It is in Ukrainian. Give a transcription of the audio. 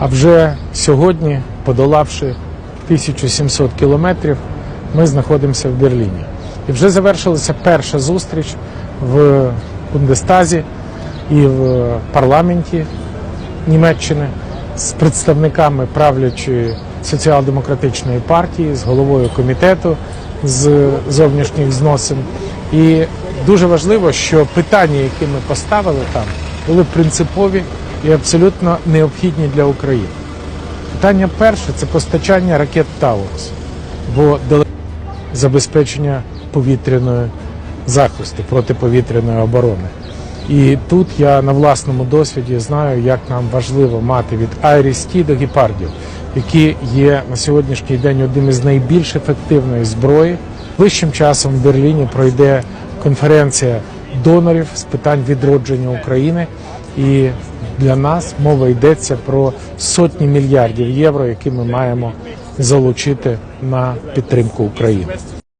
А вже сьогодні, подолавши 1700 кілометрів, ми знаходимося в Берліні. І вже завершилася перша зустріч в Бундестазі і в парламенті Німеччини з представниками правлячої соціал-демократичної партії, з головою комітету з зовнішніх зносин. І дуже важливо, що питання, які ми поставили там, були принципові і абсолютно необхідні для України. Питання перше це постачання ракет Таурус, бо забезпечення повітряної захисту протиповітряної оборони. І тут я на власному досвіді знаю, як нам важливо мати від Айрісті до гепардів, які є на сьогоднішній день одним із найбільш ефективної зброї. Вищим часом в Берліні пройде конференція донорів з питань відродження України. І для нас мова йдеться про сотні мільярдів євро, які ми маємо залучити на підтримку України.